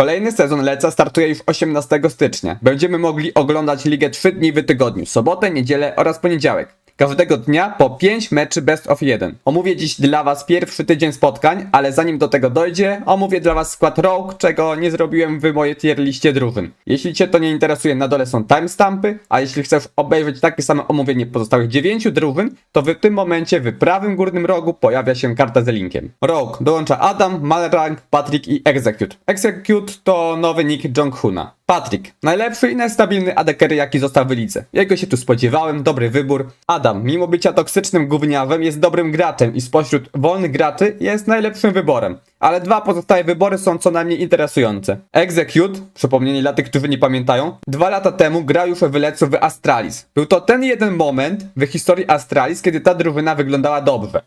Kolejny sezon Leca startuje już 18 stycznia. Będziemy mogli oglądać ligę 3 dni w tygodniu, sobotę, niedzielę oraz poniedziałek. Każdego dnia po 5 meczy best of 1. Omówię dziś dla Was pierwszy tydzień spotkań, ale zanim do tego dojdzie, omówię dla Was skład Rogue, czego nie zrobiłem w mojej tier liście drużyn. Jeśli Cię to nie interesuje, na dole są timestampy, a jeśli chcesz obejrzeć takie samo omówienie pozostałych 9 drużyn, to w tym momencie w prawym górnym rogu pojawia się karta z linkiem. Rogue dołącza Adam, Malrang, Patrick i Execute. Execute to nowy nick Jong-Huna. Patrick, najlepszy i najstabilny adekery jaki został w lidze. Jego się tu spodziewałem, dobry wybór. Adam, mimo bycia toksycznym gówniawem, jest dobrym graczem i spośród wolnych graczy jest najlepszym wyborem. Ale dwa pozostałe wybory są co najmniej interesujące. Execute, przypomnienie dla tych, którzy nie pamiętają, dwa lata temu grał już w Lecu w Astralis. Był to ten jeden moment w historii Astralis, kiedy ta drużyna wyglądała dobrze.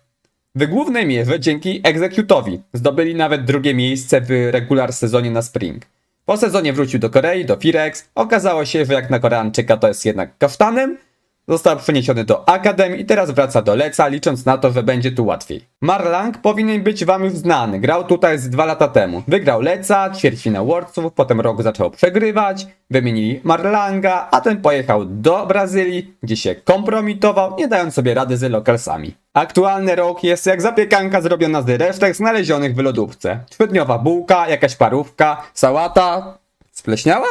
W głównej mierze dzięki Executowi zdobyli nawet drugie miejsce w regular sezonie na Spring. Po sezonie wrócił do Korei, do Firex. Okazało się, że jak na Koreańczyka to jest jednak kaftanem. Został przeniesiony do Akademii i teraz wraca do Leca, licząc na to, że będzie tu łatwiej. Marlang powinien być wam już znany. Grał tutaj z dwa lata temu. Wygrał Leca, ćwierćfinał Worldsów, potem rok zaczął przegrywać, wymienili Marlanga, a ten pojechał do Brazylii, gdzie się kompromitował, nie dając sobie rady z lokalsami. Aktualny rok jest jak zapiekanka zrobiona z resztek znalezionych w lodówce. Ćwietniowa bułka, jakaś parówka, sałata... Spleśniała?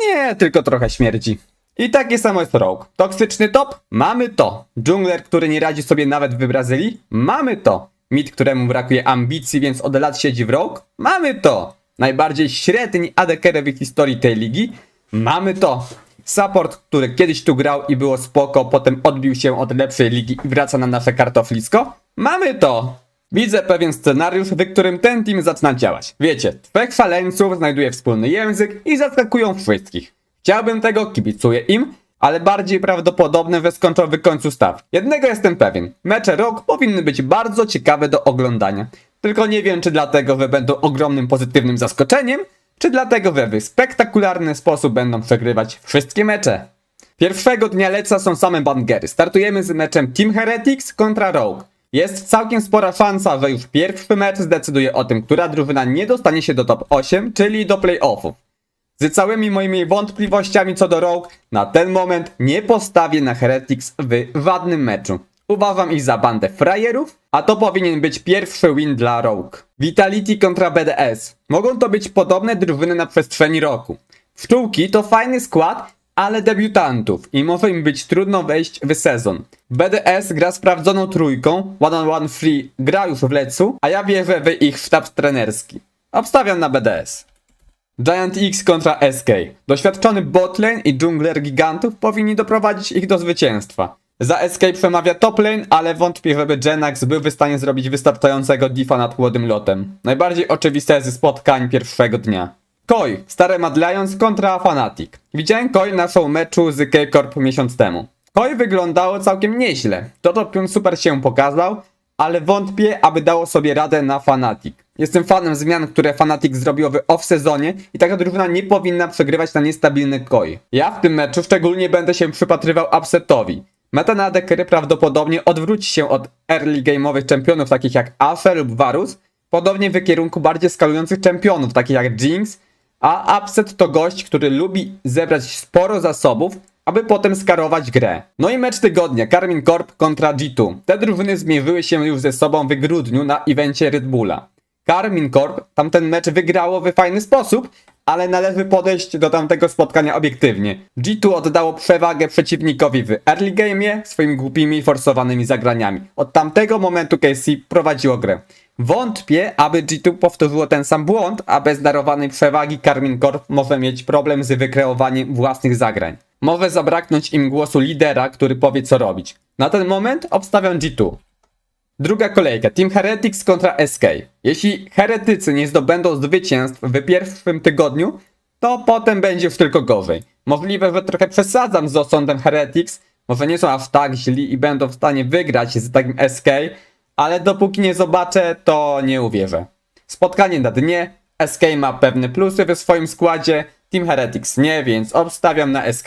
Nie, tylko trochę śmierdzi. I takie samo jest Rogue. Toksyczny top? Mamy to. Jungler, który nie radzi sobie nawet w Brazylii? Mamy to. Mid, któremu brakuje ambicji, więc od lat siedzi w Rogue? Mamy to. Najbardziej średni ADC w historii tej ligi? Mamy to. Support, który kiedyś tu grał i było spoko, potem odbił się od lepszej ligi i wraca na nasze kartoflisko? Mamy to. Widzę pewien scenariusz, w którym ten team zaczyna działać. Wiecie, trzech szaleńców znajduje wspólny język i zaskakują wszystkich. Chciałbym tego, kibicuję im, ale bardziej prawdopodobne, że skończą końcu staw. Jednego jestem pewien. Mecze rok powinny być bardzo ciekawe do oglądania. Tylko nie wiem, czy dlatego, że będą ogromnym pozytywnym zaskoczeniem, czy dlatego, że w spektakularny sposób będą przegrywać wszystkie mecze. Pierwszego dnia leca są same bangery. Startujemy z meczem Team Heretics kontra Rogue. Jest całkiem spora szansa, że już pierwszy mecz zdecyduje o tym, która drużyna nie dostanie się do top 8, czyli do playoffów. Z całymi moimi wątpliwościami co do Rogue, na ten moment nie postawię na Heretics w żadnym meczu. Uważam ich za bandę frajerów, a to powinien być pierwszy win dla Rogue. Vitality kontra BDS. Mogą to być podobne drużyny na przestrzeni roku. Pszczółki to fajny skład, ale debiutantów i może im być trudno wejść w sezon. BDS gra sprawdzoną trójką, One on One Free gra już w lecu, a ja wierzę w ich sztab trenerski. Obstawiam na BDS. Giant X kontra SK. Doświadczony botlane i dżungler gigantów powinni doprowadzić ich do zwycięstwa. Za SK przemawia top lane, ale wątpię, żeby Jenax był w stanie zrobić wystarczającego diffa nad młodym lotem. Najbardziej oczywiste ze spotkań pierwszego dnia. Koi, stary Mad Lions kontra Fnatic. Widziałem Koi na show meczu z K-Corp miesiąc temu. Koi wyglądało całkiem nieźle. Toto Pion super się pokazał, ale wątpię, aby dało sobie radę na Fnatic. Jestem fanem zmian, które Fnatic zrobiło w off-sezonie i taka drużyna nie powinna przegrywać na niestabilny koi. Ja w tym meczu szczególnie będę się przypatrywał upsetowi. Meta na dekery prawdopodobnie odwróci się od early game'owych czempionów takich jak Ashe lub Varus, podobnie w kierunku bardziej skalujących czempionów takich jak Jinx, a upset to gość, który lubi zebrać sporo zasobów, aby potem skarować grę. No i mecz tygodnia, Karmin Corp kontra G2. Te drużyny zmierzyły się już ze sobą w grudniu na evencie Red Bulla. Karmin Corp tamten mecz wygrało w fajny sposób, ale należy podejść do tamtego spotkania obiektywnie. G2 oddało przewagę przeciwnikowi w early game'ie swoimi głupimi, forsowanymi zagraniami. Od tamtego momentu KC prowadziło grę. Wątpię, aby G2 powtórzyło ten sam błąd, a bez darowanej przewagi Karmin Corp może mieć problem z wykreowaniem własnych zagrań. Może zabraknąć im głosu lidera, który powie co robić. Na ten moment obstawiam G2. Druga kolejka, Team Heretics kontra SK. Jeśli heretycy nie zdobędą zwycięstw w pierwszym tygodniu, to potem będzie już tylko gorzej. Możliwe, że trochę przesadzam z osądem Heretics, może nie są aż tak źli i będą w stanie wygrać z takim SK, ale dopóki nie zobaczę, to nie uwierzę. Spotkanie na dnie, SK ma pewne plusy w swoim składzie, Team Heretics nie, więc obstawiam na SK.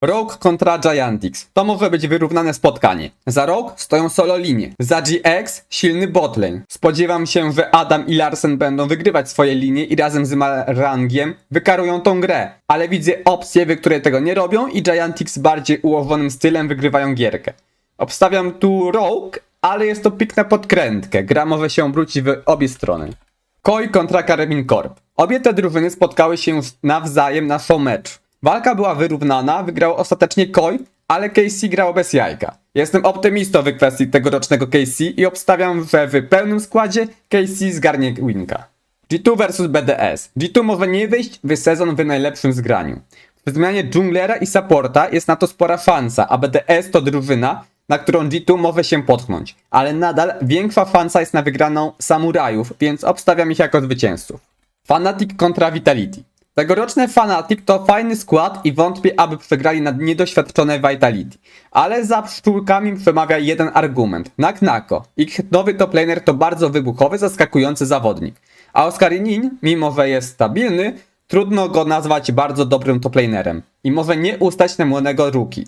Rogue kontra Giantix. To może być wyrównane spotkanie. Za Rogue stoją solo linie. Za GX silny botlane. Spodziewam się, że Adam i Larsen będą wygrywać swoje linie i razem z Marangiem wykarują tą grę. Ale widzę opcje, w której tego nie robią i Giantix bardziej ułożonym stylem wygrywają gierkę. Obstawiam tu Rogue, ale jest to pik na podkrętkę. Gra może się obrócić w obie strony. Koi kontra Karabin Corp. Obie te drużyny spotkały się nawzajem na show mecz. Walka była wyrównana, wygrał ostatecznie Koi, ale KC grał bez jajka. Jestem optymistą w kwestii tegorocznego KC i obstawiam, że w pełnym składzie KC zgarnie winka. G2 vs BDS. G2 może nie wyjść w sezon w najlepszym zgraniu. W zmianie dżunglera i supporta jest na to spora szansa, a BDS to drużyna, na którą G2 może się potknąć. Ale nadal większa szansa jest na wygraną samurajów, więc obstawiam ich jako zwycięzców. Fnatic kontra Vitality. Tegoroczny Fnatic to fajny skład i wątpię, aby przegrali nad niedoświadczone Vitality. Ale za pszczółkami przemawia jeden argument. Naknako. Ich nowy top laner to bardzo wybuchowy, zaskakujący zawodnik. A Oscar Nin, mimo że jest stabilny, trudno go nazwać bardzo dobrym top lanerem. I może nie ustać na młodego rookie.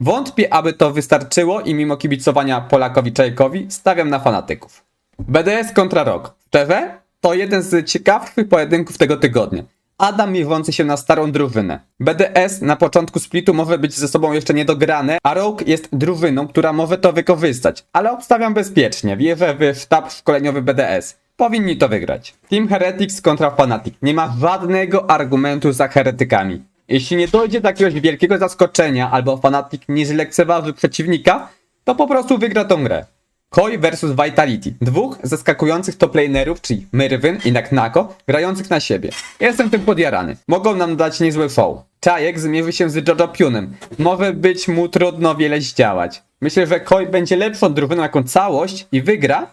Wątpię, aby to wystarczyło i mimo kibicowania Polakowi Czajkowi stawiam na fanatyków. BDS kontra Rock. Szczerze? To jeden z ciekawszych pojedynków tego tygodnia. Adam mierzący się na starą drużynę. BDS na początku splitu może być ze sobą jeszcze niedograne, a Rogue jest drużyną, która może to wykorzystać. Ale obstawiam bezpiecznie, wierzę w sztab szkoleniowy BDS. Powinni to wygrać. Team Heretics kontra Fnatic. Nie ma żadnego argumentu za heretykami. Jeśli nie dojdzie do jakiegoś wielkiego zaskoczenia, albo Fnatic nie zlekceważy przeciwnika, to po prostu wygra tą grę. Koi vs Vitality. Dwóch zaskakujących toplanerów, czyli Myrwin i Naknako, grających na siebie. Jestem tym podjarany. Mogą nam dać niezły show. Czajek zmierzy się z Jojo Punem. Może być mu trudno wiele zdziałać. Myślę, że Koi będzie lepszą drużyną jako całość i wygra,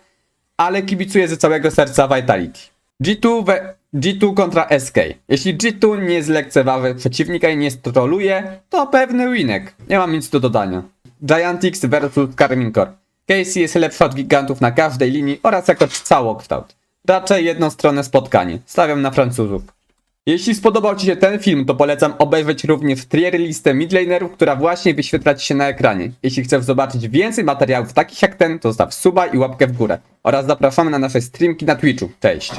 ale kibicuję ze całego serca Vitality. G2, we, G2 kontra SK. Jeśli G2 nie zlekceważy przeciwnika i nie stroluje, to pewny winek. Nie mam nic do dodania. Giantix vs Karmin Corp. Casey jest lepsza od gigantów na każdej linii oraz jako całokształt. Raczej jednostronne spotkanie. Stawiam na Francuzów. Jeśli spodobał Ci się ten film, to polecam obejrzeć również tier listę midlanerów, która właśnie wyświetla Ci się na ekranie. Jeśli chcesz zobaczyć więcej materiałów takich jak ten, to zostaw suba i łapkę w górę. Oraz zapraszamy na nasze streamki na Twitchu. Cześć!